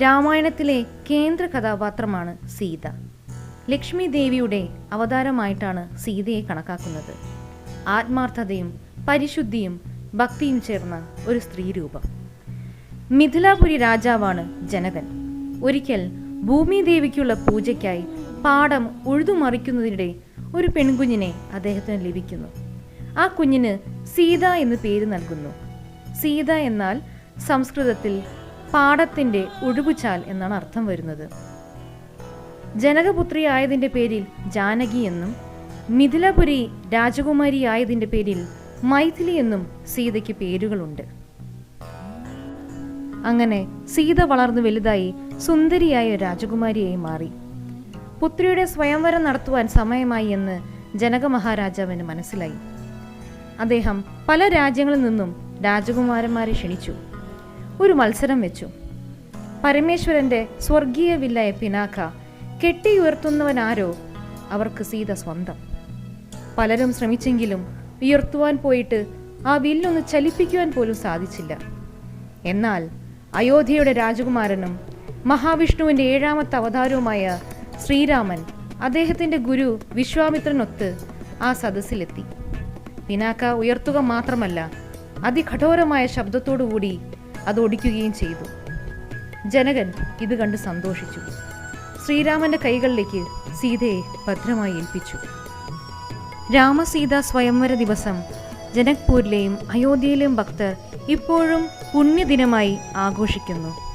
രാമായണത്തിലെ കേന്ദ്ര കഥാപാത്രമാണ് സീത. ലക്ഷ്മി ദേവിയുടെ അവതാരമായിട്ടാണ് സീതയെ കണക്കാക്കുന്നത്. ആത്മാർത്ഥതയും പരിശുദ്ധിയും ഭക്തിയും ചേർന്ന ഒരു സ്ത്രീരൂപം മിഥിലാപുരി രാജാവാണ് ജനകൻ. ഒരിക്കൽ ഭൂമിദേവിക്കുള്ള പൂജയ്ക്കായി പാടം ഉഴുതുമറിക്കുന്നതിനിടെ ഒരു പെൺകുഞ്ഞിനെ അദ്ദേഹത്തിന് ലഭിക്കുന്നു. ആ കുഞ്ഞിന് സീത എന്ന് പേര് നൽകുന്നു. സീത എന്നാൽ സംസ്കൃതത്തിൽ പാടത്തിന്റെ ഒഴുകുചാൽ എന്നാണ് അർത്ഥം വരുന്നത്. ജനകപുത്രിയായതിന്റെ പേരിൽ ജാനകി എന്നും മിഥിലപുരി രാജകുമാരി ആയതിന്റെ പേരിൽ മൈഥിലി എന്നും സീതയ്ക്ക് പേരുകളുണ്ട്. അങ്ങനെ സീത വളർന്നു വലുതായി സുന്ദരിയായ രാജകുമാരിയായി മാറി. പുത്രിയുടെ സ്വയംവരം നടത്തുവാൻ സമയമായി എന്ന് ജനക മഹാരാജാവിന് മനസ്സിലായി. അദ്ദേഹം പല രാജ്യങ്ങളിൽ നിന്നും രാജകുമാരന്മാരെ ക്ഷണിച്ചു. ഒരു മത്സരം വെച്ചു. പരമേശ്വരന്റെ സ്വർഗീയ വില്ലയ പിനാക്ക കെട്ടിയുയർത്തുന്നവനാരോ അവർക്ക് സീത സ്വന്തം. പലരും ശ്രമിച്ചെങ്കിലും ഉയർത്തുവാൻ പോയിട്ട് ആ വില്ലൊന്ന് ചലിപ്പിക്കുവാൻ പോലും സാധിച്ചില്ല. എന്നാൽ അയോധ്യയുടെ രാജകുമാരനും മഹാവിഷ്ണുവിന്റെ ഏഴാമത്തെ അവതാരവുമായ ശ്രീരാമൻ അദ്ദേഹത്തിന്റെ ഗുരു വിശ്വാമിത്രനൊത്ത് ആ സദസ്സിലെത്തി. പിനാക്ക ഉയർത്തുക മാത്രമല്ല അതികഠോരമായ ശബ്ദത്തോടുകൂടി അത് ഒടിക്കുകയും ചെയ്തു. ജനകൻ ഇത് കണ്ട് സന്തോഷിച്ചു. ശ്രീരാമന്റെ കൈകളിലേക്ക് സീതയെ ഭദ്രമായി ഏൽപ്പിച്ചു. രാമസീത സ്വയംവര ദിവസം ജനക്പൂരിലെയും അയോധ്യയിലെയും ഭക്തർ ഇപ്പോഴും പുണ്യദിനമായി ആഘോഷിക്കുന്നു.